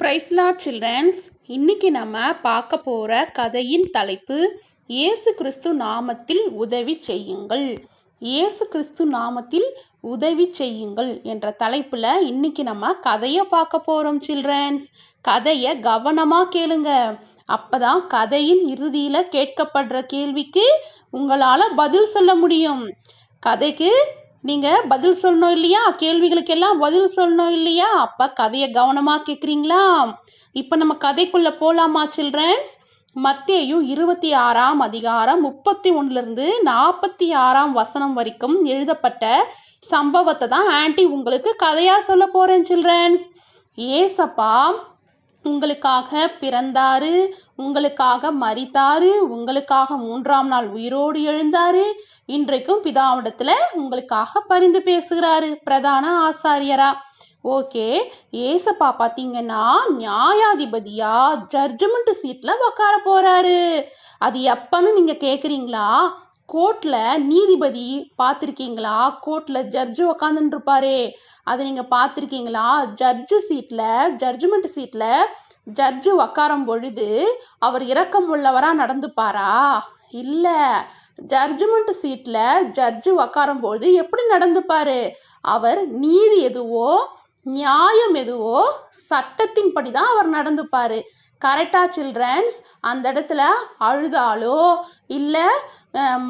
பிரைஸ்லா children's இன்னைக்கு நம்ம பார்க்க போகிற கதையின் தலைப்பு இயேசு கிறிஸ்து நாமத்தில் உதவி செய்யுங்கள். இயேசு கிறிஸ்து நாமத்தில் உதவி செய்யுங்கள் என்ற தலைப்பில் இன்னைக்கு நம்ம கதையை பார்க்க போகிறோம் சில்ட்ரன்ஸ் கதையை கவனமாக கேளுங்க. அப்பதான் கதையின் இறுதியில் கேட்கப்படுற கேள்விக்கு உங்களால் பதில் சொல்ல முடியும். கதைக்கு நீங்கள் பதில் சொல்லணும் இல்லையா? கேள்விகளுக்கெல்லாம் பதில் சொல்லணும் இல்லையா? அப்போ கதையை கவனமாக கேட்குறீங்களா இப்போ நம்ம கதைக்குள்ளே போகலாமா சில்ட்ரன்ஸ்? மத்தேயு இருபத்தி ஆறாம் அதிகாரம் முப்பத்தி ஒன்றுலேருந்து நாற்பத்தி ஆறாம் வசனம் வரைக்கும் எழுதப்பட்ட சம்பவத்தை தான் ஆன்ட்டி உங்களுக்கு கதையாக சொல்ல போகிறேன் சில்ட்ரன்ஸ். ஏசப்பா உங்களுக்காக பிறந்தாரு உங்களுக்காக மறித்தாரு உங்களுக்காக மூன்றாம் நாள் உயிரோடு எழுந்தாரு. இன்றைக்கும் பிதாவிடத்துல உங்களுக்காக பரிந்து பேசுகிறாரு பிரதான ஆசாரியரா. ஓகே ஏசப்பா பார்த்தீங்கன்னா நியாயாதிபதியா ஜட்ஜ்மெண்ட் சீட்டில் உட்கார போறாரு. அது எப்பன்னு நீங்கள் கேட்குறீங்களா கோர்ட்டில் நீதிபதி பார்த்துருக்கீங்களா கோர்ட்டில் ஜட்ஜு உக்காந்துருப்பாரே அதை நீங்கள் பார்த்துருக்கீங்களா ஜட்ஜு சீட்டில் ஜட்ஜ்மெண்ட் சீட்டில் ஜட்ஜு உக்காரும் பொழுது அவர் இரக்கம் உள்ளவராக நடந்துப்பாரா? இல்லை. ஜட்ஜ்மெண்ட் சீட்டில் ஜட்ஜு உக்காரும் பொழுது எப்படி நடந்துப்பாரு? அவர் நீதி எதுவோ நியாயம் எதுவோ சட்டத்தின்படி தான் அவர் நடந்துப்பாரு. கரெக்டாக சில்ட்ரன்ஸ் அந்த இடத்துல அழுதாலோ இல்லை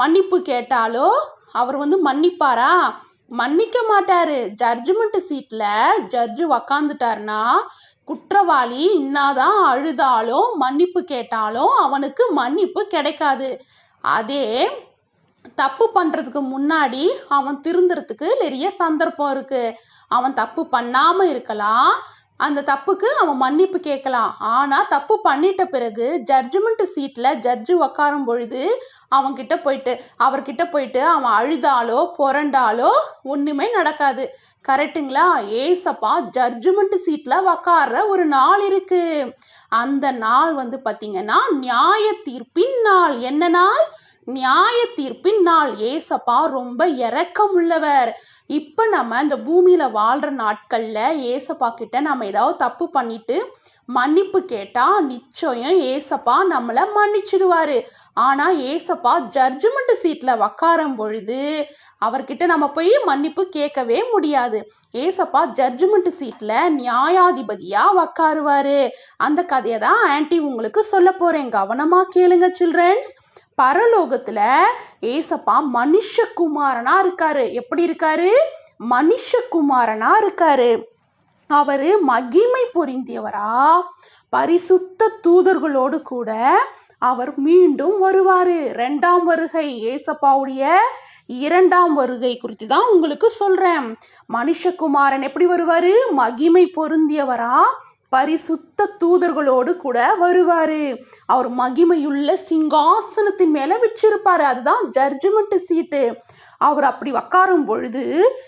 மன்னிப்பு கேட்டாலோ அவர் வந்து மன்னிப்பாரா? மன்னிக்க மாட்டாரு. ஜட்ஜ்மெண்ட் சீட்டில் ஜட்ஜு உக்காந்துட்டாருன்னா குற்றவாளி இன்னாதான் அழுதாலும் மன்னிப்பு கேட்டாலும் அவனுக்கு மன்னிப்பு கிடைக்காது. அதே தப்பு பண்ணுறதுக்கு முன்னாடி அவன் திருந்துறதுக்கு நிறைய சந்தர்ப்பம் இருக்குது அவன் தப்பு பண்ணாமல் இருக்கலாம். அந்த தப்புக்கு அவன் மன்னிப்பு கேட்கலாம். ஆனால் தப்பு பண்ணிட்ட பிறகு ஜட்ஜ்மெண்ட் சீட்டில் ஜட்ஜு உக்காரும் பொழுது அவன்கிட்ட போயிட்டு அவர்கிட்ட போயிட்டு அவன் அழுதாலோ புரண்டாலோ ஒன்றுமே நடக்காது. கரெக்டுங்களா ஏசப்பா ஜட்ஜ்மெண்ட் சீட்டில் உக்காடுற ஒரு நாள் இருக்குது அந்த நாள் வந்து பார்த்தீங்கன்னா நியாய தீர்ப்பின் நாள். என்ன நாள்? நியாய தீர்ப்பின் நாள். ஏசப்பா ரொம்ப இறக்கம் உள்ளவர் இப்போ நம்ம இந்த பூமியில் வாழ்கிற நாட்களில் ஏசப்பா கிட்ட நம்ம ஏதாவது தப்பு பண்ணிட்டு மன்னிப்பு கேட்டால் நிச்சயம் ஏசப்பா நம்மளை மன்னிச்சிடுவாரு. ஆனால் ஏசப்பா ஜட்ஜ்மெண்ட் சீட்டில் உக்காரும் பொழுது அவர்கிட்ட நம்ம போய் மன்னிப்பு கேட்கவே முடியாது. ஏசப்பா ஜட்ஜ்மெண்ட் சீட்டில் நியாயாதிபதியாக உக்காருவார். அந்த கதையை தான் ஆன்ட்டி உங்களுக்கு சொல்ல போகிறேன் கவனமாக கேளுங்க சில்ட்ரன்ஸ் பரலோகத்தில் ஏசப்பா மனுஷகுமாரனா இருக்காரு. எப்படி இருக்காரு? மனுஷகுமாரனா இருக்காரு. அவர் மகிமை பொருந்தியவரா. பரிசுத்த தூதர்களோடு கூட அவர் மீண்டும் வருவார். ரெண்டாம் வருகை ஏசப்பாவுடைய இரண்டாம் வருகை குறித்து தான் உங்களுக்கு சொல்கிறேன் மனுஷகுமாரன் எப்படி வருவார்? மகிமை பொருந்தியவரா. பரிசுத்த தூதர்களோடு கூட வருவார். அவர் மகிமையுள்ள சிங்காசனத்தின் மேலே வச்சிருப்பார். அதுதான் ஜட்ஜ்மெண்ட் சீட்டு. அவர் அப்படி உக்காரும் பொழுது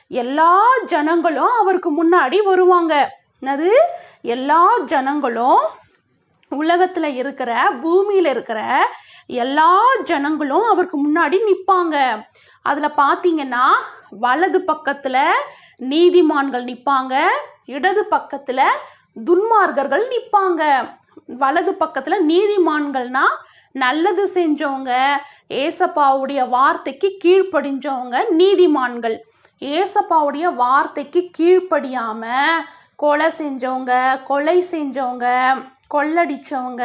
எல்லா ஜனங்களும் அவருக்கு முன்னாடி வருவாங்க. என்னது? எல்லா ஜனங்களும் உலகத்தில் இருக்கிற பூமியில் இருக்கிற எல்லா ஜனங்களும் அவருக்கு முன்னாடி நிற்பாங்க அதில் பார்த்தீங்கன்னா வலது பக்கத்தில் நீதிமான்கள் நிற்பாங்க இடது பக்கத்தில் துன்மார்கர்கள் நிற்பாங்க. வலது பக்கத்தில் நீதிமான்கள்னா நல்லது செஞ்சவங்க ஏசப்பாவுடைய வார்த்தைக்கு கீழ்ப்படிஞ்சவங்க நீதிமான்கள். ஏசப்பாவுடைய வார்த்தைக்கு கீழ்ப்படியாமல் கொலை செஞ்சவங்க கொலை செஞ்சவங்க கொள்ளடிச்சவங்க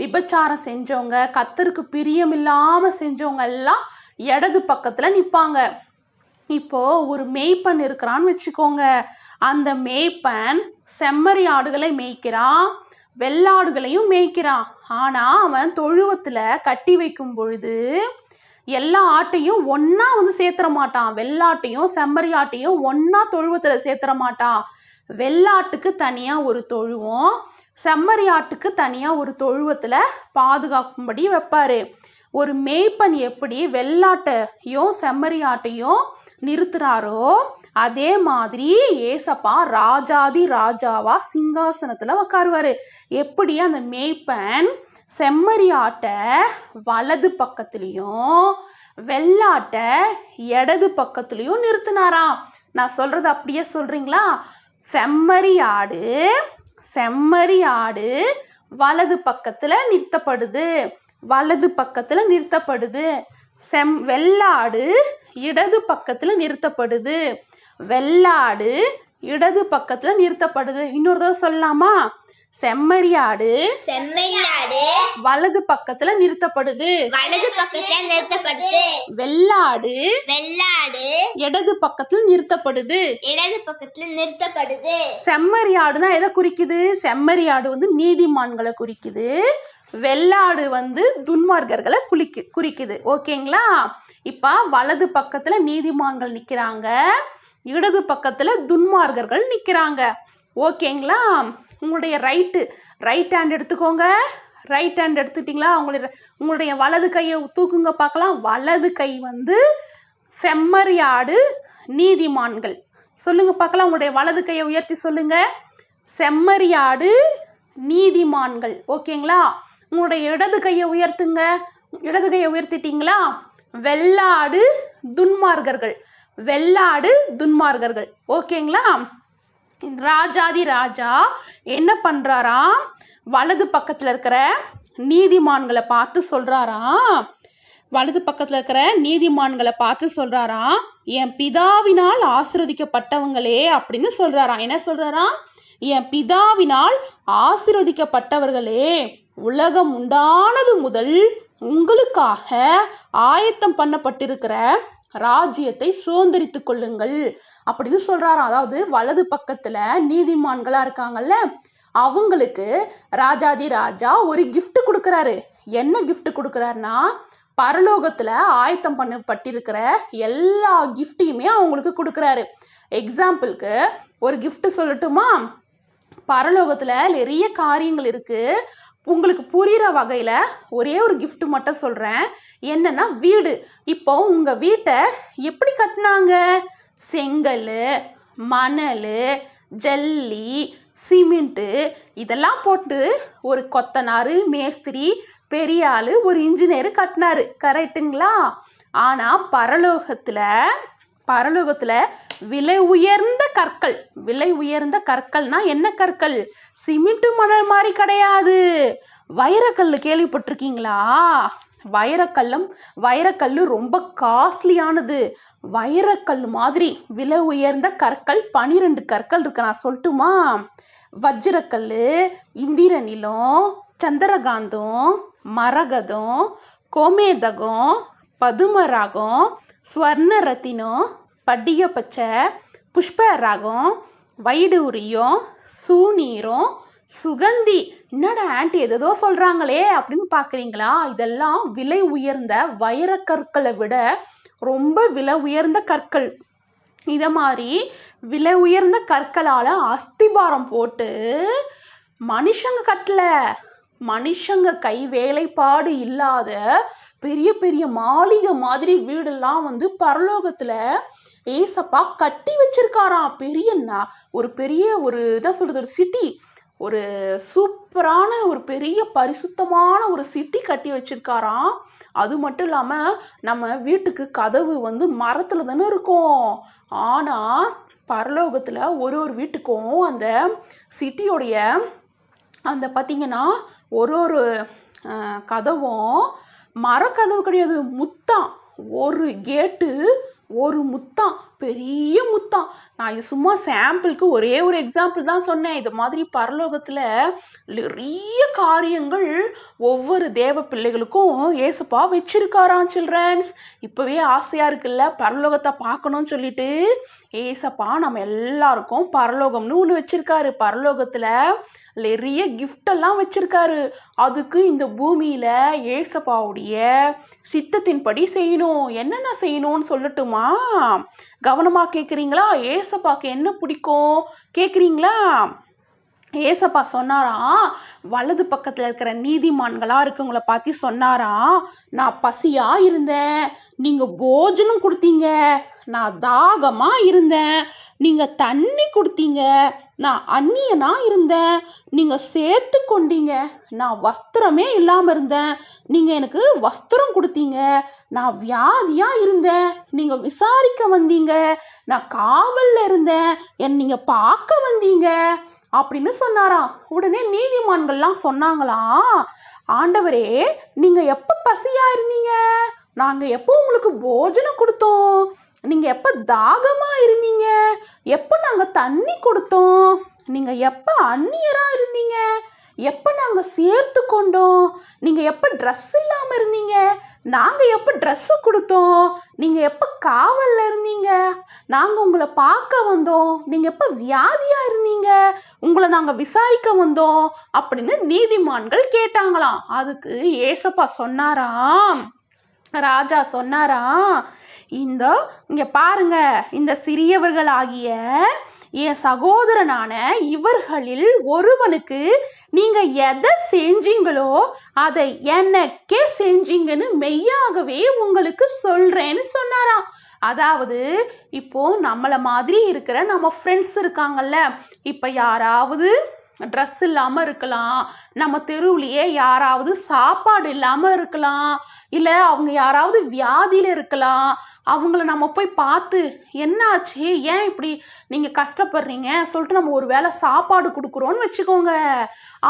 விபச்சாரம் செஞ்சவங்க கத்தருக்கு பிரியம் இல்லாமல் செஞ்சவங்க எல்லாம் இடது பக்கத்தில் நிற்பாங்க. இப்போது ஒரு மேய்ப்பன் இருக்கிறான்னு வச்சுக்கோங்க. அந்த மேய்ப்பன் செம்மறி ஆடுகளை மேய்க்கிறான் வெள்ளாடுகளையும் மேய்க்கிறான் ஆனால் அவன் தொழுவத்தில் கட்டி வைக்கும் பொழுது எல்லா ஆட்டையும் ஒன்றா வந்து சேர்த்துற மாட்டான். வெள்ளாட்டையும் செம்மறி ஆட்டையும் ஒன்றா தொழுவத்தில் சேர்த்துற மாட்டான் வெள்ளாட்டுக்கு தனியாக ஒரு தொழுவம் செம்மறி ஆட்டுக்கு தனியாக ஒரு தொழுவத்தில் பாதுகாக்கும்படி வைப்பார். ஒரு மேய்ப்பன் எப்படி வெள்ளாட்டையும் செம்மறி ஆட்டையும் நிறுத்துறாரோ அதே மாதிரி ஏசப்பா ராஜாதி ராஜாவா சிங்காசனத்தில் உட்காருவார் எப்படி அந்த மேய்ப்பன் செம்மறி ஆட்டை வலது பக்கத்துலேயும் வெள்ளாட்டை இடது பக்கத்துலேயும் நிறுத்தினாராம். நான் சொல்கிறது அப்படியே சொல்கிறீங்களா செம்மறி ஆடு செம்மறி ஆடு வலது பக்கத்துல நிறுத்தப்படுது. வலது பக்கத்துல நிறுத்தப்படுது. செம் வெள்ளாடு இடது பக்கத்துல நிறுத்தப்படுது. வெள்ளாடு இடது பக்கத்துல நிறுத்தப்படுது. இன்னொரு தடவை சொல்லலாமா? செம்மறி ஆடு செம்மையாடு வலது பக்கத்துல நிறுத்தப்படுது. வலது பக்கத்துல நிறுத்தப்படுது. வெள்ளாடு வெள்ளாடு இடது பக்கத்துல நிறுத்தப்படுது. இடது பக்கத்துல நிறுத்தப்படுது. செம்மறி ஆடுனா எதை குறிக்குது? செம்மறி ஆடு வந்து நீதிமான்களை குறிக்குது. வெள்ளாடு வந்து துன்மார்க்கர்களை குளிக்கு குறிக்குது. ஓகேங்களா? இப்போ வலது பக்கத்துல நீதிமான்கள் நிக்கிறாங்க. இடது பக்கத்தில் துன்மார்கர்கள் நிற்கிறாங்க ஓகேங்களா? உங்களுடைய ரைட்டு ரைட் ஹேண்ட் எடுத்துக்கோங்க. ரைட் ஹேண்ட் எடுத்துட்டிங்களா? உங்களுடைய உங்களுடைய வலது கையை தூக்குங்க பார்க்கலாம். வலது கை வந்து செம்மறியாடு நீதிமான்கள். சொல்லுங்க பார்க்கலாம். உங்களுடைய வலது கையை உயர்த்தி சொல்லுங்க. செம்மறியாடு நீதிமான்கள். ஓகேங்களா? உங்களுடைய இடது கையை உயர்த்துங்க. இடது கையை உயர்த்திட்டிங்களா? வெள்ளாடு துன்மார்கர்கள் வெள்ளாடு துன்மார்கர்கள் ஓகேங்களா? ராஜாதி ராஜா என்ன பண்ணுறாராம் வலது பக்கத்தில் இருக்கிற நீதிமான்களை பார்த்து சொல்கிறாராம் வலது பக்கத்தில் இருக்கிற நீதிமான்களை பார்த்து சொல்கிறாராம் என் பிதாவினால் ஆசிர்வதிக்கப்பட்டவங்களே அப்படின்னு சொல்கிறாராம் என்ன சொல்கிறாராம் என் பிதாவினால் ஆசிர்வதிக்கப்பட்டவர்களே உலகம் உண்டானது முதல் உங்களுக்காக ஆயத்தம் பண்ணப்பட்டிருக்கிற ராஜ்யத்தை சுதந்திரித்து கொள்ளுங்கள். அப்படின்னு சொல்றாராம். அதாவது வலது பக்கத்துல நீதிமான்களா இருக்காங்கல்ல அவங்களுக்கு ராஜாதி ராஜா ஒரு கிஃப்ட் கொடுக்குறாரு. என்ன கிஃப்ட் கொடுக்குறாருன்னா பரலோகத்துல ஆயத்தம் பண்ணப்பட்டிருக்கிற எல்லா கிஃப்டையுமே அவங்களுக்கு கொடுக்குறாரு. எக்ஸாம்பிளுக்கு ஒரு கிஃப்ட் சொல்லட்டுமா? பரலோகத்துல நிறைய காரியங்கள் இருக்கு. உங்களுக்கு புரிகிற வகையில் ஒரே ஒரு கிஃப்ட் மட்டும் சொல்கிறேன் என்னன்னா வீடு. இப்போ உங்கள் வீட்டை எப்படி கட்டினாங்க? செங்கல் மணல் ஜல்லி சிமெண்ட்டு இதெல்லாம் போட்டு ஒரு கொத்தனார் மேஸ்திரி பெரிய ஆள் ஒரு இன்ஜினியர் கட்டினாரு. கரெக்ட்டுங்களா ஆனால் பரலோகத்தில் பரலோகத்தில் விலை உயர்ந்த கற்கள் விலை உயர்ந்த கற்கள்னா என்ன கற்கள்? சிமெண்ட் மணல் மாதிரி கிடையாது. வைரக்கல் கேள்விப்பட்டிருக்கீங்களா? வைரக்கல்லும் வைரக்கல் ரொம்ப காஸ்ட்லியானது. வைரக்கல் மாதிரி விலை உயர்ந்த கற்கள் பனிரெண்டு கற்கள் இருக்கு. நான் சொல்லட்டுமா? வஜ்ரக்கல் இந்திரநிலம் சந்திரகாந்தம் மரகதம் கோமேதகம் பதுமராகம் ஸ்வர்ண ரத்தினம் பட்டிக பச்சை புஷ்ப ராகம் வைடூரியம் சூநீரம் சுகந்தி. என்னடா ஆண்டி எதோ சொல்கிறாங்களே அப்படின்னு பார்க்குறீங்களா இதெல்லாம் விலை உயர்ந்த வைரக்கற்களை விட ரொம்ப விலை உயர்ந்த கற்கள். இதை மாதிரி விலை உயர்ந்த கற்களால் அஸ்திபாரம் போட்டு மனுஷங்க கட்டல. மனுஷங்க கை வேலைப்பாடு இல்லாத பெரிய பெரிய மாளிகை மாதிரி வீடெல்லாம் வந்து பரலோகத்தில் ஏசப்பா கட்டி வச்சிருக்காராம். பெரிய ந- ஒரு பெரிய ஒரு என்ன சொல்றது ஒரு சிட்டி ஒரு சூப்பரான ஒரு பெரிய பரிசுத்தமான ஒரு சிட்டி கட்டி வச்சிருக்காராம். அது மட்டும் இல்லாமல் நம்ம வீட்டுக்கு கதவு வந்து மரத்தில் தானே இருக்கும். ஆனால் பரலோகத்தில் ஒரு ஒரு வீட்டுக்கும் அந்த சிட்டியோடைய அந்த பார்த்தீங்கன்னா ஒரு ஒரு கதவும் மரக்கதவு கிடையாது முத்தான் ஒரு கேட்டு ஒரு முத்தான் பெரிய முத்தான் நான் இது சும்மா சாம்பிளுக்கு ஒரே ஒரு எக்ஸாம்பிள் தான் சொன்னேன். இது மாதிரி பரலோகத்தில் நிறைய காரியங்கள் ஒவ்வொரு தேவ பிள்ளைகளுக்கும் ஏசப்பா வச்சிருக்காராம் சில்ட்ரன்ஸ் இப்போவே ஆசையாக இருக்குல்ல பரலோகத்தை பார்க்கணும்னு சொல்லிட்டு ஏசப்பா நம்ம எல்லாருக்கும் பரலோகம்னு ஒன்று வச்சுருக்காரு. பரலோகத்தில் நிறைய கிஃப்டெல்லாம் வச்சுருக்காரு. வச்சிருக்காரு அதுக்கு இந்த பூமியில் ஏசப்பாவுடைய சித்தத்தின்படி செய்யணும். என்னென்ன செய்யணும்னு சொல்லட்டுமா? கவனமாக கேட்குறீங்களா ஏசப்பாக்கு என்ன பிடிக்கும்? கேட்குறீங்களா ஏசப்பா சொன்னாராம் வலது பக்கத்தில் இருக்கிற நீதிமான்களாக இருக்கவங்கள பார்த்து சொன்னாராம் நான் பசியாக இருந்தேன். நீங்கள் போஜனம் கொடுத்தீங்க. நான் தாகமாக இருந்தேன். நீங்கள் தண்ணி கொடுத்தீங்க. நான் அந்நியனாக இருந்தேன். நீங்கள் சேர்த்து கொண்டீங்க. நான் வஸ்திரமே இல்லாமல் இருந்தேன். நீங்கள் எனக்கு வஸ்திரம் கொடுத்தீங்க. நான் வியாதியாக இருந்தேன். நீங்கள் விசாரிக்க வந்தீங்க. நான் காவலில் இருந்தேன். என் நீங்கள் பார்க்க வந்தீங்க. அப்படின்னு சொன்னாரா உடனே நீதிமான்கள்லாம் சொன்னாங்களாம் ஆண்டவரே நீங்கள் எப்போ பசியாக இருந்தீங்க? நாங்கள் எப்போ உங்களுக்கு போஜனம் கொடுத்தோம்? நீங்கள் எப்போ தாகமாக இருந்தீங்க? எப்போ நாங்கள் தண்ணி கொடுத்தோம்? நீங்கள் எப்போ அந்நியராக இருந்தீங்க? எப்போ நாங்கள் சேர்த்து கொண்டோம்? நீங்கள் எப்போ ட்ரெஸ் இல்லாமல் இருந்தீங்க? நாங்கள் எப்போ ட்ரெஸ்ஸு கொடுத்தோம்? நீங்கள் எப்போ காவலில் இருந்தீங்க? நாங்கள் உங்களை பார்க்க வந்தோம். நீங்கள் எப்போ வியாதியாக இருந்தீங்க? உங்களை நாங்கள் விசாரிக்க வந்தோம் அப்படின்னு நீதிமான்கள் கேட்டாங்களாம். அதுக்கு ஏசப்பா சொன்னாராம். ராஜா சொன்னாராம். இந்த இங்கே பாருங்க. இந்த சிறியவர்களாகிய என் சகோதரனான இவர்களில் ஒருவனுக்கு நீங்க எதை செஞ்சீங்களோ அதை எனக்கே செஞ்சீங்கன்னு மெய்யாகவே உங்களுக்கு சொல்றேன்னு சொன்னாராம். அதாவது இப்போ நம்மளை மாதிரி இருக்கிற நம்ம ஃப்ரெண்ட்ஸ் இருக்காங்கல்ல இப்போ யாராவது ட்ரெஸ் இல்லாமல் இருக்கலாம் நம்ம தெருவுலையே யாராவது சாப்பாடு இல்லாமல் இருக்கலாம் இல்லை அவங்க யாராவது வியாதியில் இருக்கலாம் அவங்கள நம்ம போய் பார்த்து என்னாச்சு? ஏன் இப்படி நீங்கள் கஷ்டப்படுறீங்க? சொல்லிட்டு நம்ம ஒரு வேளை சாப்பாடு கொடுக்குறோன்னு வச்சுக்கோங்க.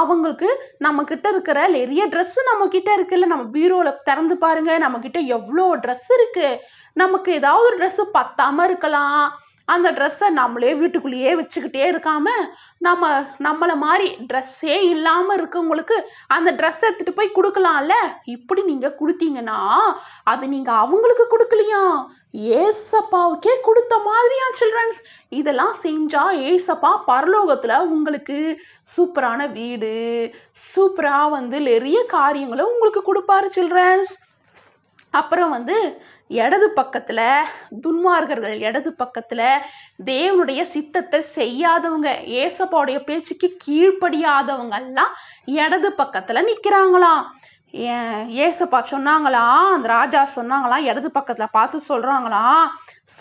அவங்களுக்கு நம்ம இருக்கிற நிறைய ட்ரெஸ்ஸு நம்மக்கிட்ட இருக்குல்ல நம்ம பீரோவில் திறந்து பாருங்கள் நம்மக்கிட்ட எவ்வளோ ட்ரெஸ் இருக்குது நமக்கு ஏதாவது ஒரு ட்ரெஸ்ஸு பத்தாமல் இருக்கலாம். அந்த ட்ரெஸ்ஸை நம்மளே வீட்டுக்குள்ளேயே வச்சுக்கிட்டே இருக்காம நம்ம நம்மளை மாதிரி ட்ரெஸ்ஸே இல்லாமல் இருக்கவங்களுக்கு அந்த ட்ரெஸ் எடுத்துகிட்டு போய் கொடுக்கலாம்ல? இப்படி நீங்கள் கொடுத்தீங்கன்னா அது நீங்கள் அவங்களுக்கு கொடுக்கலையா? ஏசப்பாவுக்கே கொடுத்த மாதிரியா சில்ட்ரன்ஸ் இதெல்லாம் செஞ்சால் ஏசப்பா பரலோகத்தில் உங்களுக்கு சூப்பரான வீடு சூப்பராக வந்து நிறைய காரியங்களை உங்களுக்கு கொடுப்பாரு சில்ட்ரன்ஸ் அப்புறம் வந்து இடது பக்கத்தில் துன்மார்கர்கள் இடது பக்கத்தில் தேவனுடைய சித்தத்தை செய்யாதவங்க ஏசப்பாவுடைய பேச்சுக்கு கீழ்ப்படியாதவங்கெல்லாம் இடது பக்கத்தில் நிற்கிறாங்களாம் ஏசப்பா சொன்னாங்களாம் அந்த ராஜா சொன்னாங்களாம் இடது பக்கத்தில் பார்த்து சொல்கிறாங்களாம்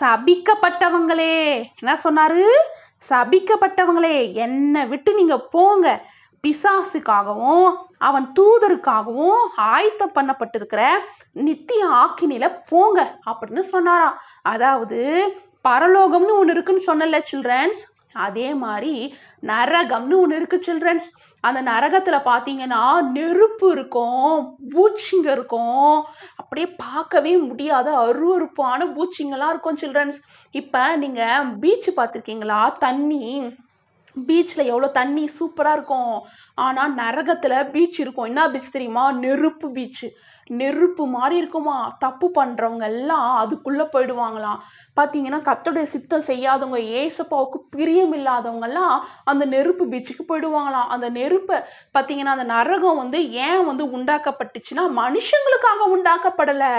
சபிக்கப்பட்டவங்களே. என்ன சொன்னார்? சபிக்கப்பட்டவங்களே. என்னை விட்டு நீங்கள் போங்க. பிசாசுக்காகவும் அவன் தூதருக்காகவும் ஆயத்தம் பண்ணப்பட்டிருக்கிற நித்திய ஆக்கினில போங்க அப்படின்னு சொன்னாராம். அதாவது பரலோகம்னு ஒன்று இருக்குன்னு சொன்னல சில்ட்ரன்ஸ் அதே மாதிரி நரகம்னு ஒன்று இருக்கு சில்ட்ரன்ஸ் அந்த நரகத்தில் பார்த்தீங்கன்னா நெருப்பு இருக்கும் பூச்சிங்க இருக்கும். அப்படியே பார்க்கவே முடியாத அருவருப்பான பூச்சிங்கெல்லாம் இருக்கும் சில்ட்ரன்ஸ் இப்போ நீங்கள் பீச் பார்த்துருக்கீங்களா? தண்ணி. பீச்சில் எவ்வளோ தண்ணி சூப்பராக இருக்கும். ஆனால் நரகத்தில் பீச் இருக்கும். என்ன பீச் தெரியுமா? நெருப்பு பீச்சு நெருப்பு மாதிரி இருக்குமா? தப்பு பண்ணுறவங்க எல்லாம் அதுக்குள்ளே போயிடுவாங்களாம். பார்த்தீங்கன்னா கத்தோடைய சித்தம் செய்யாதவங்க ஏசப்பாவுக்கு பிரியம் இல்லாதவங்கெல்லாம் அந்த நெருப்பு பீச்சுக்கு போயிடுவாங்களாம். அந்த நெருப்பை பார்த்தீங்கன்னா அந்த நரகம் வந்து ஏன் வந்து உண்டாக்கப்பட்டுச்சுன்னா மனுஷங்களுக்காக உண்டாக்கப்படலை.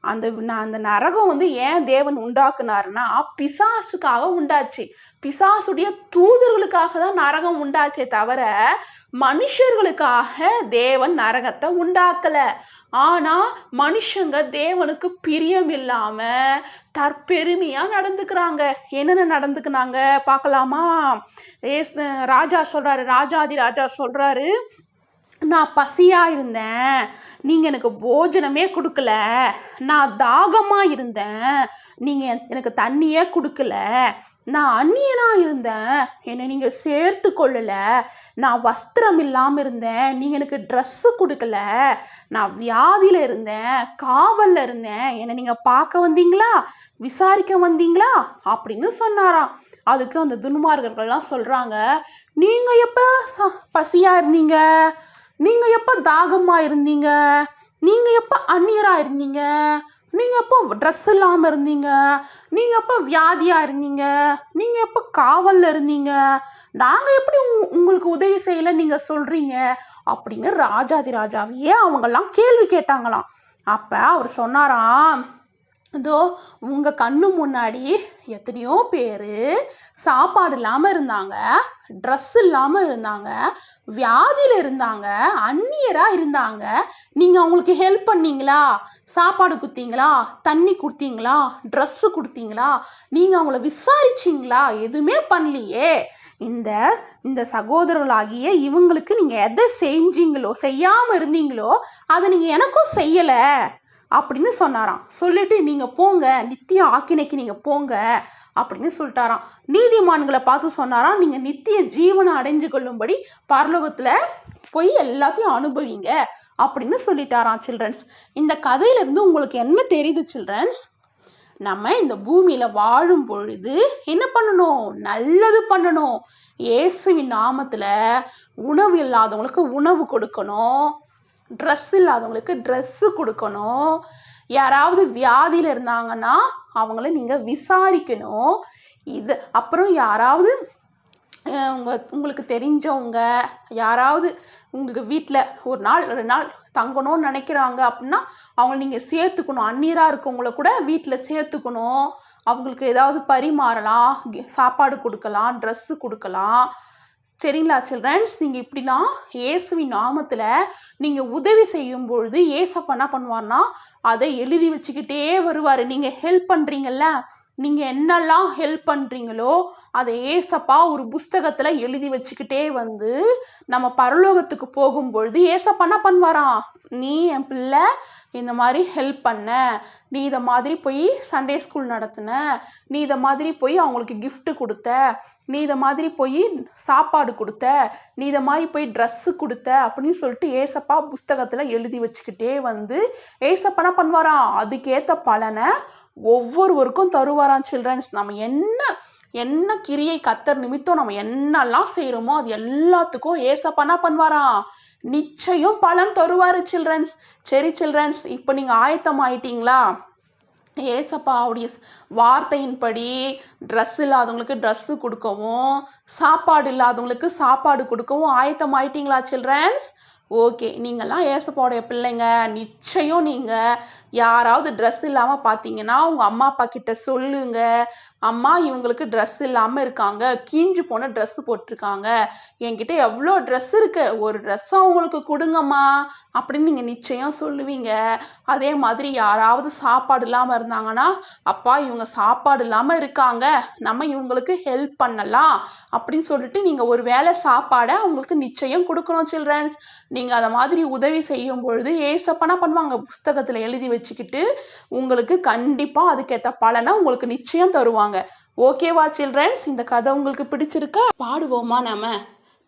அந்த அந்த நரகம் வந்து ஏன் தேவன் உண்டாக்குனாருன்னா பிசாசுக்காக உண்டாச்சு. பிசாசுடைய தூதர்களுக்காக தான் நரகம் உண்டாச்சே தவிர மனுஷர்களுக்காக தேவன் நரகத்தை உண்டாக்கல. ஆனா மனுஷங்க தேவனுக்கு பிரியம் இல்லாம தற்பெருமையா நடந்துக்கிறாங்க. என்னென்ன நடந்துக்குனாங்க பார்க்கலாமா? ராஜா சொல்றாரு ராஜாதி ராஜா சொல்றாரு நான் பசியாக இருந்தேன். நீங்கள் எனக்கு போஜனமே கொடுக்கல. நான் தாகமாக இருந்தேன். நீங்கள் எனக்கு தண்ணியே கொடுக்கல. நான் அந்நியனாக இருந்தேன். என்னை நீங்கள் சேர்த்து கொள்ளலை. நான் வஸ்திரம் இல்லாமல் இருந்தேன். நீங்கள் எனக்கு ட்ரெஸ்ஸு கொடுக்கல. நான் வியாதியில் இருந்தேன். காவலில் இருந்தேன். என்னை நீங்கள் பார்க்க வந்தீங்களா? விசாரிக்க வந்தீங்களா? அப்படின்னு சொன்னாராம். அதுக்கு அந்த துன்மார்கர்கள்லாம் சொல்கிறாங்க நீங்கள் எப்போ ச பசியாக இருந்தீங்க? நீங்கள் எப்போ தாகமாக இருந்தீங்க? நீங்கள் எப்போ அந்நியராக இருந்தீங்க? நீங்கள் எப்போ ட்ரெஸ் இல்லாமல் இருந்தீங்க? நீங்கள் எப்போ வியாதியாக இருந்தீங்க? நீங்கள் எப்போ காவலில் இருந்தீங்க? நாங்கள் எப்படி உங் உங்களுக்கு உதவி செய்யலை நீங்கள் சொல்கிறீங்க அப்படின்னு ராஜாதி ராஜாவையே அவங்கெல்லாம் கேள்வி கேட்டாங்களாம். அப்போ அவர் சொன்னாராம் இதோ உங்கள் கண்ணு முன்னாடி எத்தனையோ பேர் சாப்பாடு இல்லாமல் இருந்தாங்க ட்ரெஸ் இல்லாமல் இருந்தாங்க வியாதியில் இருந்தாங்க அந்நியராக இருந்தாங்க. நீங்கள் அவங்களுக்கு ஹெல்ப் பண்ணீங்களா? சாப்பாடு கொடுத்தீங்களா தண்ணி கொடுத்தீங்களா? ட்ரெஸ்ஸு கொடுத்தீங்களா? நீங்கள் அவங்கள விசாரிச்சிங்களா? எதுவுமே பண்ணலையே. இந்த இந்த சகோதரர்களாகிய இவங்களுக்கு நீங்கள் எதை செஞ்சீங்களோ செய்யாமல் இருந்தீங்களோ அதை நீங்கள் எனக்கும் செய்யலை. அப்படின்னு சொன்னாராம். சொல்லிட்டு நீங்கள் போங்க நித்திய ஆக்கினைக்கு நீங்கள் போங்க அப்படின்னு சொல்லிட்டாராம். நீதிமான்களை பார்த்து சொன்னாராம் நீங்கள் நித்திய ஜீவனை அடைஞ்சு கொள்ளும்படி பரலோகத்தில் போய் எல்லாத்தையும் அனுபவிங்க அப்படின்னு சொல்லிட்டாராம் சில்ட்ரன்ஸ். இந்த கதையிலேருந்து உங்களுக்கு என்ன தெரியுது சில்ட்ரன்ஸ்? நம்ம இந்த பூமியில் வாழும் பொழுது என்ன பண்ணணும்? நல்லது பண்ணணும். இயேசுவின் நாமத்தில் உணவு இல்லாதவங்களுக்கு உணவு கொடுக்கணும். ட்ரெஸ் இல்லாதவங்களுக்கு ட்ரெஸ்ஸு கொடுக்கணும். யாராவது வியாதியில் இருந்தாங்கன்னா அவங்கள நீங்கள் விசாரிக்கணும். இது அப்புறம் யாராவது உங்கள் உங்க உங்களுக்கு தெரிஞ்சவங்க யாராவது உங்களுக்கு வீட்டில் ஒரு நாள் ரெண்டு நாள் தங்கணும்னு நினைக்கிறாங்க அப்படின்னா அவங்கள நீங்கள் சேர்த்துக்கணும். அந்நீராக இருக்கவங்கள கூட வீட்டில் சேர்த்துக்கணும். அவங்களுக்கு ஏதாவது பரிமாறலாம் சாப்பாடு கொடுக்கலாம் ட்ரெஸ்ஸு கொடுக்கலாம். சரிங்களா சில்ட்ரன்ஸ் நீங்கள் இப்படிலாம் இயேசுவின் நாமத்தில் நீங்கள் உதவி செய்யும் பொழுது ஏசப்பா என்ன பண்ணுவார்னா அதை எழுதி வச்சுக்கிட்டே வருவார். நீங்கள் ஹெல்ப் பண்ணுறீங்கல்ல நீங்கள் என்னெல்லாம் ஹெல்ப் பண்ணுறீங்களோ அதை ஏசப்பா ஒரு புஸ்தகத்தில் எழுதி வச்சுக்கிட்டே வந்து நம்ம பரலோகத்துக்கு போகும்பொழுது ஏசப்பா என்ன பண்ணுவாராம் நீ என் பிள்ளை இந்த மாதிரி ஹெல்ப் பண்ண. நீ இதை மாதிரி போய் சண்டே ஸ்கூல் நடத்தின. நீ இதை மாதிரி போய் அவங்களுக்கு கிஃப்ட்டு கொடுத்த. நீ இதை மாதிரி போய் சாப்பாடு கொடுத்த நீ இதை மாதிரி போய் ட்ரெஸ்ஸு கொடுத்த அப்படின்னு சொல்லிட்டு ஏசப்பா புஸ்தகத்தில் எழுதி வச்சுக்கிட்டே வந்து ஏசப்பனா பண்ணுவாராம். அதுக்கேற்ற பலனை ஒவ்வொருவருக்கும் தருவாராம் சில்ட்ரன்ஸ் நம்ம என்ன என்ன கிரியை கத்தர் நிமித்தம் நம்ம என்னெல்லாம் செய்கிறோமோ அது எல்லாத்துக்கும் ஏசப்பனா பண்ணுவாராம். நிச்சயம் பலன் தருவார் சில்ட்ரன்ஸ் சரி சில்ட்ரன்ஸ் இப்போ நீங்கள் ஆயத்தம் ஆயிட்டீங்களா ஏசப்பாவுடைய வார்த்தையின்படி ட்ரெஸ் இல்லாதவங்களுக்கு ட்ரெஸ்ஸு கொடுக்கவும் சாப்பாடு இல்லாதவங்களுக்கு சாப்பாடு கொடுக்கவும் ஆயத்தம் ஆயிட்டீங்களா சில்ட்ரன்ஸ் ஓகே நீங்கள்லாம் ஏசப்பாவுடைய பிள்ளைங்க. நிச்சயம் நீங்கள் யாராவது ட்ரெஸ் இல்லாமல் பார்த்தீங்கன்னா உங்கள் அம்மா அப்பா கிட்ட சொல்லுங்க. அம்மா இவங்களுக்கு ட்ரெஸ் இல்லாமல் இருக்காங்க. கீஞ்சு போன ட்ரெஸ்ஸு போட்டிருக்காங்க. என்கிட்ட எவ்வளோ ட்ரெஸ் இருக்கு? ஒரு ட்ரெஸ் அவங்களுக்கு கொடுங்கம்மா அப்படின்னு நீங்கள் நிச்சயம் சொல்லுவீங்க. அதே மாதிரி யாராவது சாப்பாடு இல்லாமல் இருந்தாங்கன்னா அப்பா இவங்க சாப்பாடு இல்லாமல் இருக்காங்க. நம்ம இவங்களுக்கு ஹெல்ப் பண்ணலாம் அப்படின்னு சொல்லிட்டு நீங்கள் ஒரு வேளை சாப்பாடை அவங்களுக்கு நிச்சயம் கொடுக்கணும் சில்ட்ரன்ஸ் நீங்கள் அதை மாதிரி உதவி செய்யும் பொழுது ஏசப்பனா பண்ணுவாங்க புஸ்தகத்தில் எழுதி வச்சு வச்சுக்கிட்டு உங்களுக்கு கண்டிப்பாக அதுக்கேற்ற பலனை உங்களுக்கு நிச்சயம் தருவாங்க. ஓகேவா சில்ட்ரன்ஸ் இந்த கதை உங்களுக்கு பிடிச்சிருக்கா? பாடுவோமா நாம?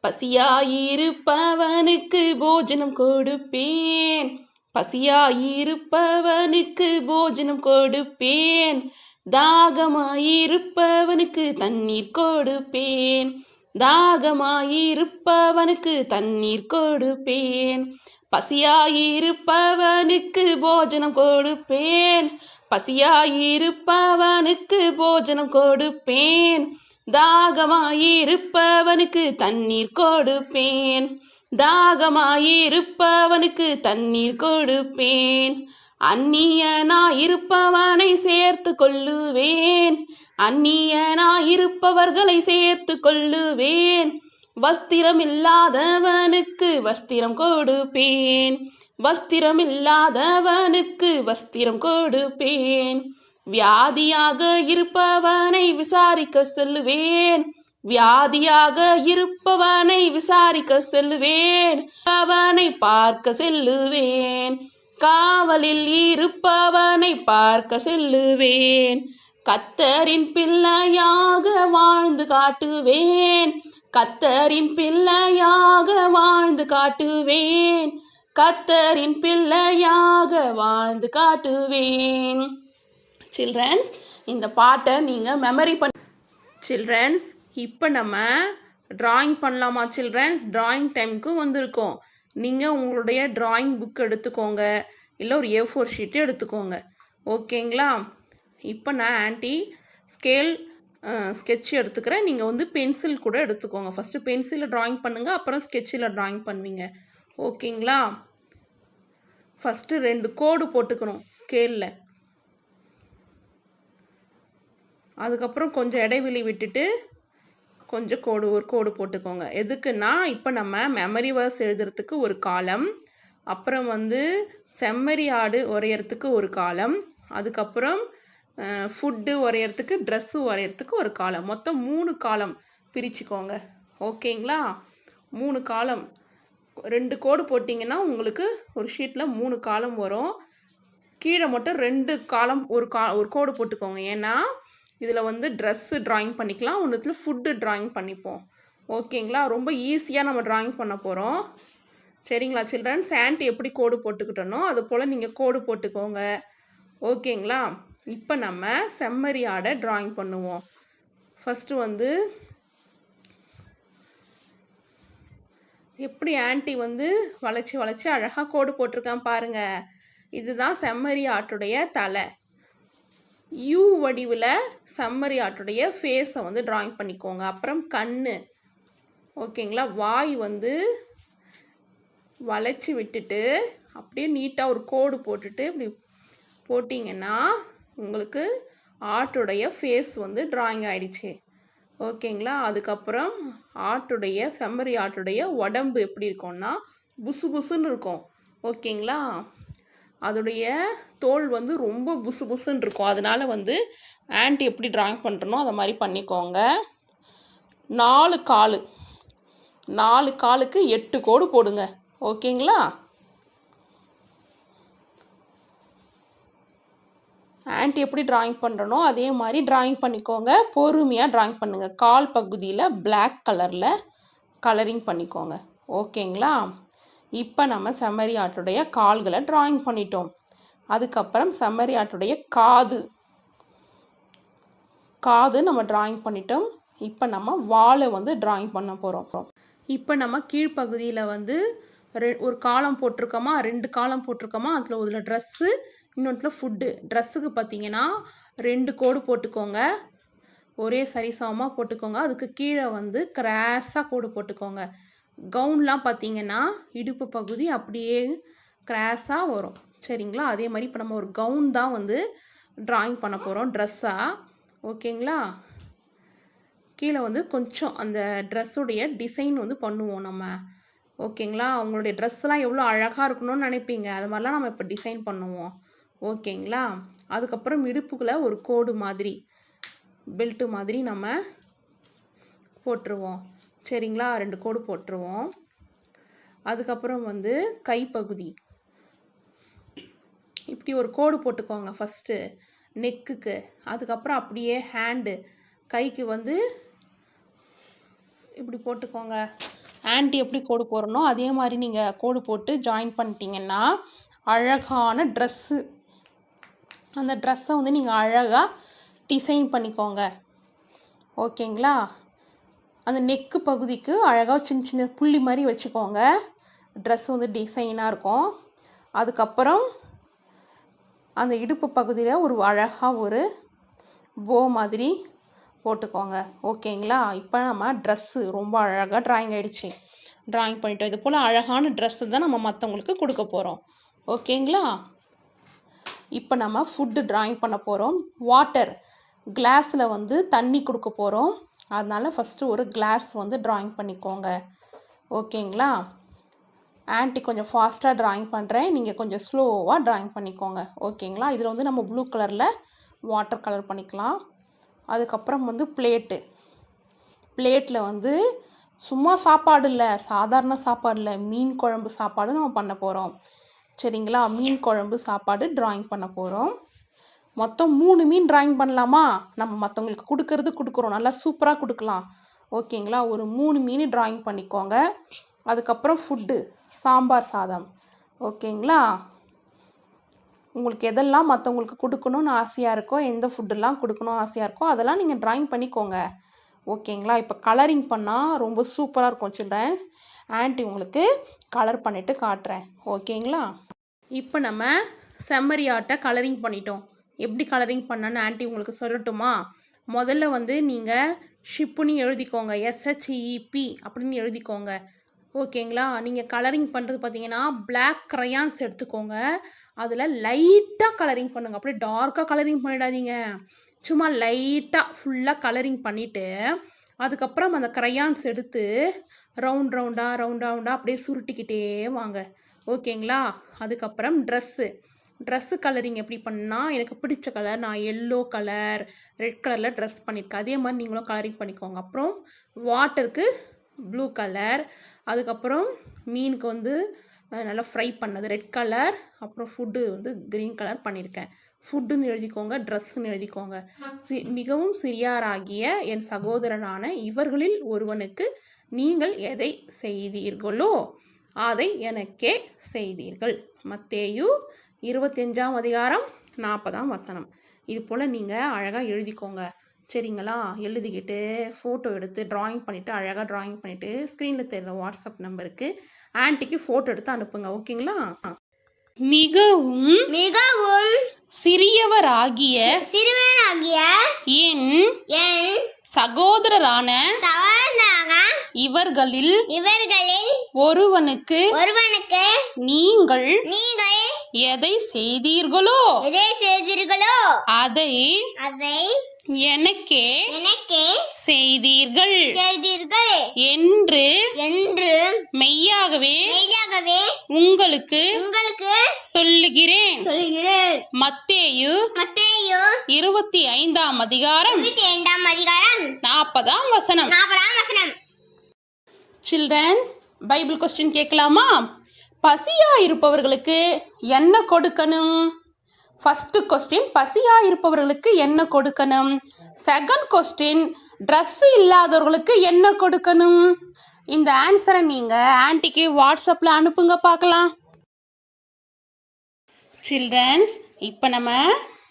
பசியாயிருப்பவனுக்கு போஜனம் கொடுப்பேன். பசியாயிருப்பவனுக்கு போஜனம் கொடுப்பேன். தாகமாயிருப்பவனுக்கு தண்ணீர் கொடுப்பேன். தாகமாயிருப்பவனுக்கு தண்ணீர் கொடுப்பேன். பசியாயிருப்பவனுக்கு போஜனம் கொடுப்பேன். பசியாயிருப்பவனுக்கு போஜனம் கொடுப்பேன். தாகமாயிருப்பவனுக்கு தண்ணீர் கொடுப்பேன். தாகமாயிருப்பவனுக்கு தண்ணீர் கொடுப்பேன். அந்நியனாயிருப்பவனை சேர்த்து கொள்ளுவேன். அந்நியனாயிருப்பவர்களை சேர்த்து கொள்ளுவேன். வஸ்திரம் இல்லாதவனுக்கு வஸ்திரம் கொடுப்பேன். வஸ்திரம் இல்லாதவனுக்கு வஸ்திரம் கொடுப்பேன். வியாதியாக இருப்பவனை விசாரிக்க சொல்லுவேன். வியாதியாக இருப்பவனை விசாரிக்க செல்லுவேன். அவனை பார்க்க செல்லுவேன். காவலில் இருப்பவனை பார்க்க செல்லுவேன். கத்தரின் பிள்ளையாக வாழ்ந்து காட்டுவேன். கத்தரின் பிள்ளையாக வாழ்ந்து காட்டுவேன். கத்தரின் பிள்ளையாக வாழ்ந்து காட்டுவேன். சில்ட்ரன்ஸ் இந்த பாட்டை நீங்கள் மெமரி பண்ண சில்ட்ரன்ஸ் இப்போ நம்ம டிராயிங் பண்ணலாமா சில்ட்ரன்ஸ் டிராயிங் டைமுக்கு வந்திருக்கோம். நீங்கள் உங்களுடைய டிராயிங் புக் எடுத்துக்கோங்க. இல்லை ஒரு ஏ ஃபோர் ஷீட்டு எடுத்துக்கோங்க. ஓகேங்களா இப்போ நான் ஆன்ட்டி ஸ்கேல் ஸ்கெட்ச் எடுத்துக்கிறேன். நீங்கள் வந்து பென்சில் கூட எடுத்துக்கோங்க. ஃபஸ்ட்டு பென்சிலில் ட்ராயிங் பண்ணுங்கள் அப்புறம் ஸ்கெட்சில் ட்ராயிங் பண்ணுவீங்க. ஓகேங்களா? ஃபஸ்ட்டு ரெண்டு கோடு போட்டுக்கணும் ஸ்கேலில் அதுக்கப்புறம் கொஞ்சம் இடைவெளி விட்டுட்டு கொஞ்சம் கோடு ஒரு கோடு போட்டுக்கோங்க. எதுக்குன்னா இப்போ நம்ம மெமரி வேர்ஸ் எழுதுறதுக்கு ஒரு காலம் அப்புறம் வந்து செம்மறி ஆடு உரையறதுக்கு ஒரு காலம் அதுக்கப்புறம் ஃபுட்டு உரையறதுக்கு ட்ரெஸ்ஸு உரையறதுக்கு ஒரு காலம். மொத்தம் மூணு காலம் பிரிச்சுக்கோங்க. ஓகேங்களா? மூணு காலம். ரெண்டு கோடு போட்டிங்கன்னா உங்களுக்கு ஒரு ஷீட்டில் மூணு காலம் வரும். கீழே மட்டும் ரெண்டு காலம் ஒரு கா ஒரு கோடு போட்டுக்கோங்க. ஏன்னா இதில் வந்து ட்ரெஸ்ஸு ட்ராயிங் பண்ணிக்கலாம். ஒன்றுத்தில் ஃபுட்டு ட்ராயிங் பண்ணிப்போம். ஓகேங்களா? ரொம்ப ஈஸியாக நம்ம ட்ராயிங் பண்ண போகிறோம் சரிங்களா சில்ட்ரன்ஸ் ஆன்ட்டி எப்படி கோடு போட்டுக்கிட்டனோ அது போல் நீங்கள் கோடு போட்டுக்கோங்க. ஓகேங்களா? இப்போ நம்ம செம்மறி ஆடை ட்ராயிங் பண்ணுவோம். ஃபஸ்ட்டு வந்து எப்படி ஆன்ட்டி வந்து வளைச்சி வளைச்சி அழகாக கோடு போட்டிருக்கான் பாருங்கள் இதுதான் செம்மறி ஆட்டுடைய தலை. யூ வடிவில் செம்மறி ஆட்டுடைய ஃபேஸை வந்து ட்ராயிங் பண்ணிக்கோங்க. அப்புறம் கண் ஓகேங்களா? வாய் வந்து வளைச்சி விட்டுட்டு அப்படியே நீட்டாக ஒரு கோடு போட்டுட்டு இப்படி போட்டிங்கன்னா உங்களுக்கு ஆட்டுடைய ஃபேஸ் வந்து ட்ராயிங் ஆகிடுச்சு ஓகேங்களா? அதுக்கப்புறம் ஆட்டுடைய செம்மறி ஆட்டுடைய உடம்பு எப்படி இருக்கும்னா புசு புசுன்னு இருக்கும். ஓகேங்களா? அதோடைய தோல் வந்து ரொம்ப புசு புசுன்னு இருக்கும். அதனால வந்து ஆன்ட்டி எப்படி ட்ராயிங் பண்ணுறனோ அதை மாதிரி பண்ணிக்கோங்க. நாலு காலு. நாலு காலுக்கு எட்டு கோடு போடுங்க. ஓகேங்களா? ஆன்ட்டி எப்படி ட்ராயிங் பண்ணுறனோ அதே மாதிரி ட்ராயிங் பண்ணிக்கோங்க. பொறுமையாக ட்ராயிங் பண்ணுங்கள் கால் பகுதியில் பிளாக் கலரில் கலரிங் பண்ணிக்கோங்க. ஓகேங்களா? இப்போ நம்ம செம்மறி ஆட்டுடைய கால்களை ட்ராயிங் பண்ணிட்டோம். அதுக்கப்புறம் செம்மறி ஆட்டுடைய காது. காது நம்ம ட்ராயிங் பண்ணிட்டோம். இப்போ நம்ம வாலை வந்து ட்ராயிங் பண்ண போகிறோம் இப்போ நம்ம கீழ்ப்பகுதியில் வந்து ரெ ஒரு காலம் போட்டிருக்கோமா? ரெண்டு காலம் போட்டிருக்கோமா? அதில் ஒரு ட்ரெஸ்ஸு இன்னொன்றுல ஃபுட்டு ட்ரெஸ்ஸுக்கு பார்த்தீங்கன்னா ரெண்டு கோடு போட்டுக்கோங்க. ஒரே சரிசமமாக போட்டுக்கோங்க. அதுக்கு கீழே வந்து கிராஸாக கோடு போட்டுக்கோங்க. கவுன்லாம் பார்த்தீங்கன்னா இடுப்பு பகுதி அப்படியே கிராஸாக வரும். சரிங்களா? அதே மாதிரி இப்போ நம்ம ஒரு கவுன் தான் வந்து ட்ராயிங் பண்ண போகிறோம் ட்ரெஸ்ஸாக ஓகேங்களா கீழே வந்து கொஞ்சம் அந்த ட்ரெஸ்ஸுடைய டிசைன் வந்து பண்ணுவோம் நம்ம. ஓகேங்களா அவங்களுடைய ட்ரெஸ்லாம் எவ்வளோ அழகாக இருக்கணும்னு நினைப்பீங்க. அது மாதிரிலாம் நம்ம இப்போ டிசைன் பண்ணுவோம். ஓகேங்களா? அதுக்கப்புறம் இடுப்புக்குள்ளே ஒரு கோடு மாதிரி பெல்ட்டு மாதிரி நம்ம போட்டுருவோம். சரிங்களா? ரெண்டு கோடு போட்டுருவோம். அதுக்கப்புறம் வந்து கைப்பகுதி. இப்படி ஒரு கோடு போட்டுக்கோங்க ஃபஸ்ட்டு நெக்குக்கு அதுக்கப்புறம் அப்படியே ஹேண்டு கைக்கு வந்து இப்படி போட்டுக்கோங்க. ஆன்ட்டி எப்படி கோடு போடுறனோ அதே மாதிரி நீங்கள் கோடு போட்டு ஜாயின் பண்ணிட்டீங்கன்னா அழகான ட்ரெஸ்ஸு அந்த ட்ரெஸ்ஸை வந்து நீங்கள் அழகாக டிசைன் பண்ணிக்கோங்க. ஓகேங்களா? அந்த நெக்கு பகுதிக்கு அழகாக சின்ன சின்ன புள்ளி மாதிரி வச்சுக்கோங்க. ட்ரெஸ் வந்து டிசைனாக இருக்கும். அதுக்கப்புறம் அந்த இடுப்பு பகுதியில் ஒரு அழகாக ஒரு போ மாதிரி போட்டுக்கோங்க. ஓகேங்களா? இப்போ நம்ம ட்ரெஸ்ஸு ரொம்ப அழகாக ட்ராயிங் ஆகிடுச்சி ட்ராயிங் பண்ணிட்டோம். இது போல் அழகான ட்ரெஸ்ஸு தான் நம்ம மற்றவங்களுக்கு கொடுக்க போகிறோம் ஓகேங்களா? இப்போ நம்ம ஃபுட்டு ட்ராயிங் பண்ண போகிறோம் வாட்டர் கிளாஸில் வந்து தண்ணி கொடுக்க போகிறோம் அதனால் ஃபஸ்ட்டு ஒரு கிளாஸ் வந்து ட்ராயிங் பண்ணிக்கோங்க. ஓகேங்களா? ஆன்ட்டி கொஞ்சம் ஃபாஸ்ட்டாக ட்ராயிங் பண்ணுறேன் நீங்கள் கொஞ்சம் ஸ்லோவாக ட்ராயிங் பண்ணிக்கோங்க. ஓகேங்களா? இதில் வந்து நம்ம ப்ளூ கலரில் வாட்டர் கலர் பண்ணிக்கலாம். அதுக்கப்புறம் வந்து பிளேட்டு பிளேட்டில் வந்து சும்மா சாப்பாடு இல்லை. சாதாரண சாப்பாடு இல்லை. மீன் குழம்பு சாப்பாடு நம்ம பண்ண போகிறோம் சரிங்களா? மீன் குழம்பு சாப்பாடு ட்ராயிங் பண்ண போகிறோம் மொத்தம் மூணு மீன் ட்ராயிங் பண்ணலாமா? நம்ம மற்றவங்களுக்கு கொடுக்கறது கொடுக்குறோம். நல்லா சூப்பராக கொடுக்கலாம். ஓகேங்களா? ஒரு மூணு மீன் ட்ராயிங் பண்ணிக்கோங்க. அதுக்கப்புறம் ஃபுட்டு சாம்பார் சாதம். ஓகேங்களா? உங்களுக்கு எதெல்லாம் மற்றவங்களுக்கு கொடுக்கணும்னு ஆசையாக இருக்கோ எந்த ஃபுட்டெல்லாம் கொடுக்கணும் ஆசையாக இருக்கோ அதெல்லாம் நீங்கள் ட்ராயிங் பண்ணிக்கோங்க. ஓகேங்களா? இப்போ கலரிங் பண்ணால் ரொம்ப சூப்பராக இருக்கும் சில்ட்ரன்ஸ் ஆன்ட்டி உங்களுக்கு கலர் பண்ணிவிட்டு காட்டுறேன். ஓகேங்களா? இப்போ நம்ம செம்மறி ஆட்டை கலரிங் பண்ணிட்டோம். எப்படி கலரிங் பண்ணணும்னு ஆன்ட்டி உங்களுக்கு சொல்லட்டுமா? முதல்ல வந்து நீங்கள் ஷிப்புன்னு எழுதிக்கோங்க. எஸ்ஹெச்இபி அப்படின்னு எழுதிக்கோங்க. ஓகேங்களா? நீங்கள் கலரிங் பண்ணுறது பார்த்தீங்கன்னா பிளாக் க்ரையான்ஸ் எடுத்துக்கோங்க. அதில் லைட்டாக கலரிங் பண்ணுங்கள் அப்படியே டார்க்காக கலரிங் பண்ணிடாதீங்க. சும்மா லைட்டாக ஃபுல்லாக கலரிங் பண்ணிவிட்டு அதுக்கப்புறம் அந்த க்ரையான்ஸ் எடுத்து ரவுண்ட் ரவுண்டாக ரவுண்ட் ரவுண்டாக அப்படியே சுருட்டிக்கிட்டே வாங்க. ஓகேங்களா? அதுக்கப்புறம் ட்ரெஸ்ஸு ட்ரெஸ்ஸு கலரிங் எப்படி பண்ணால் எனக்கு பிடிச்ச கலர் நான் எல்லோ கலர் ரெட் கலரில் ட்ரெஸ் பண்ணியிருக்கேன் அதே மாதிரி நீங்களும் கலரிங் பண்ணிக்கோங்க. அப்புறம் வாட்டருக்கு ப்ளூ கலர் அதுக்கப்புறம் மீனுக்கு வந்து நல்லா ஃப்ரை பண்ணது ரெட் கலர் அப்புறம் ஃபுட்டு வந்து க்ரீன் கலர் பண்ணியிருக்கேன் ஃபுட்டுன்னு எழுதிக்கோங்க ட்ரெஸ்ஸுன்னு எழுதிக்கோங்க. சி மிகவும் சிறியாராகிய என் சகோதரனான இவர்களில் ஒருவனுக்கு நீங்கள் எதை செய்தீர்களோ அதை எனக்கே செய்தீர்கள். மத்தேயு இருபத்தஞ்சாம் அதிகாரம் நாற்பதாம் வசனம். இது போல் நீங்கள் அழகாக எழுதிக்கோங்க. சரிங்களா? எழுதிக்கிட்டு ஃபோட்டோ எடுத்து ட்ராயிங் பண்ணிவிட்டு அழகாக ட்ராயிங் பண்ணிவிட்டு ஸ்க்ரீனில் தெரியுற வாட்ஸ்அப் நம்பருக்கு ஆன்ட்டிக்கு ஃபோட்டோ எடுத்து அனுப்புங்க. ஓகேங்களா? மிகவும் மிகவும் சிறியவராகிய சிறுவனாகிய என் என் சகோதரரான இவர்களில் இவர்களில் ஒருவனுக்கு ஒருவனுக்கு நீங்கள் நீங்கள் எதை செய்தீர்களோ எதை செய்தீர்களோ அதை அதை எனக்கே எனக்கு செய்தீர்கள் செய்தீர்கள் என்று என்று மெய்யாகவே மெய்யாகவே உங்களுக்கு உங்களுக்கு சொல்லுகிறேன். சொல்கிறேன் மத்தேயு மத்தேயு இருபத்தி ஐந்தாம் அதிகாரம் இருபத்தி இரண்டாம் அதிகாரம் நாற்பதாம் வசனம். நாற்பதாம் வசனம். சில்ட்ரன்ஸ் பைபிள் கொஸ்டின் கேட்கலாமா? பசியா இருப்பவர்களுக்கு என்ன கொடுக்கணும்? ஃபர்ஸ்ட் கொஸ்டின் பசியா இருப்பவர்களுக்கு என்ன கொடுக்கணும்? செகண்ட் கொஸ்டின் ட்ரெஸ் இல்லாதவர்களுக்கு என்ன கொடுக்கணும்? இந்த ஆன்சரை நீங்கள் ஆன்ட்டிக்கு வாட்ஸ்அப்பில் அனுப்புங்க பார்க்கலாம். சில்ட்ரன்ஸ் இப்போ நம்ம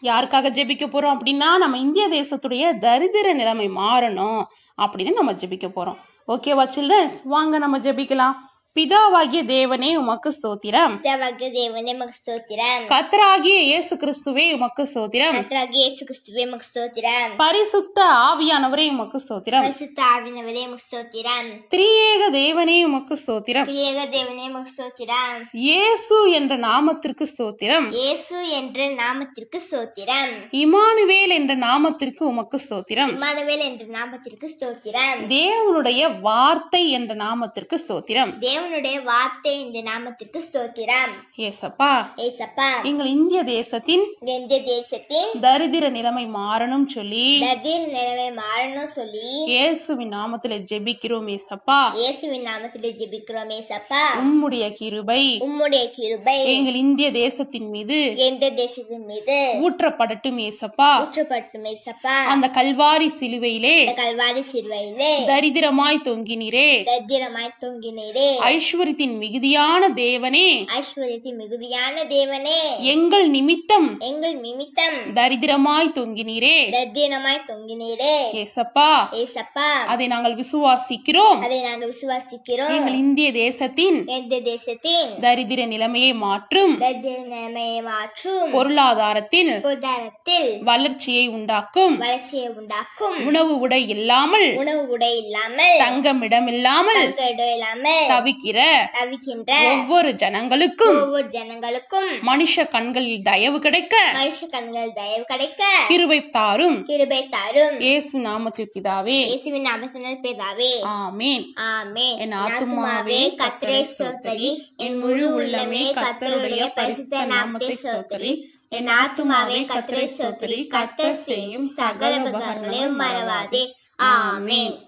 யாருக்காக ஜெபிக்க போகிறோம் அப்படின்னா நம்ம இந்திய தேசத்துடைய தரித்திர நிலைமை மாறணும் அப்படின்னு நம்ம ஜெபிக்க போகிறோம் ஓகேவா சில்ட்ரன்ஸ் வாங்க நம்ம ஜெபிக்கலாம். பிதாவாகிய தேவனே உமக்கு ஸ்தோத்திரம். தேவக தேவனே மக ஸ்தோத்திரம். கத்தராகிய இயேசு கிறிஸ்துவே உமக்கு ஸ்தோத்திரம். கர்த்தராகிய இயேசு கிறிஸ்துவே மக ஸ்தோத்திரம். பரிசுத்த ஆவியானவரே உமக்கு ஸ்தோத்திரம். பரிசுத்த ஆவினவரே மக ஸ்தோத்திரம். திரியேக தேவனே உமக்கு ஸ்தோத்திரம். பிரியக தேவனே மக ஸ்தோத்திரம். இயேசு என்ற நாமத்திற்கு ஸ்தோத்திரம். இயேசு என்ற நாமத்திற்கு ஸ்தோத்திரம். இமானுவேல் என்ற நாமத்திற்கு உமக்கு ஸ்தோத்திரம். இம்மானுவேல் என்ற நாமத்திற்கு ஸ்தோத்திரம். தேவனுடைய வார்த்தை என்ற நாமத்திற்கு ஸ்தோத்திரம். தேவனுடைய வார்த்தை இந்த நாமத்திற்கு ஸ்தோத்திரம். ஏசப்பா ஏசப்பா எங்கள் இந்திய தேசத்தின் இந்திய தேசத்தின் தரித்திர நிலைமை மாறணும் சொல்லி நதிர் நிலைமை மாறணும் சொல்லி இயேசுவின் நாமத்துல ஜெபிக்கிறோம் ஏசப்பா இயேசுவின் நாமத்திலே ஜெபிக்கிறோம் ஏசப்பா உம்முடைய கிருபை உம்முடைய கிருபை எங்கள் இந்திய தேசத்தின் மீது எந்த தேசத்தின் மீது ஊற்றப்படட்டும் ஏசப்பா ஊற்றப்பட்டும் ஏசப்பா அந்த கல்வாரி சிலுவையிலே கல்வாரி சிறுவையிலே தரித்திரமாய் தொங்கினீரே. தத்திரமாய் தொங்கினீரே. ஐஸ்வர்யத்தின் மிகுதியான தேவனே. ஐஸ்வர்யத்தின் மிகுதியான தேவனே. எங்கள் நிமித்தம். எங்கள் நிமித்தம். தரித்திரமாய் தொங்கினீரே. தத்திரமாய் தொங்கினீரே. ஏசப்பா. ஏசப்பா. அதை நாங்கள் விசுவாசிக்கிறோம். அதை நாங்கள் விசுவாசிக்கிறோம். எங்கள் இந்திய தேசத்தின். எந்த தேசத்தின். தரித்திர நிலைமையை மாற்றும். தத்திர நிலைமையை மாற்றும். பொருளாதாரத்தில். பொருளாதாரத்தில். வளர்ச்சியை உண்டாக்கும். வளர்ச்சியை உண்டாக்கும். உணவு உடை இல்லாமல். உணவு உடை இல்லாமல். தங்கமிடம் இல்லாமல் தங்க இடம் இல்லாமல் தவிக்கிற தவிக்கின்ற ஒவ்வொரு ஜனங்களுக்கும் ஒவ்வொரு ஜனங்களுக்கும் மனுஷ கண்களில் தயவு கிடைக்க மனுஷ கண்கள் தயவு கிடைக்க கிருபை தாரும். கிருபை தாரும். இயேசு நாமத்தில் பிதாவே. இயேசுவின் நாமத்தினால் பிதாவே. ஆமேன். ஆமே என் ஆத்துமாவே கத்தரை சோத்தரி. என் முழு உள்ளமே கத்தருடைய பரிசுத்த நாமத்தை சோத்தரி. என் ஆத்துமாவே கத்தரை சோத்தரி. கத்தர் செய்யும் சகல உபகாரங்களையும் மறவாதே. ஆமென்.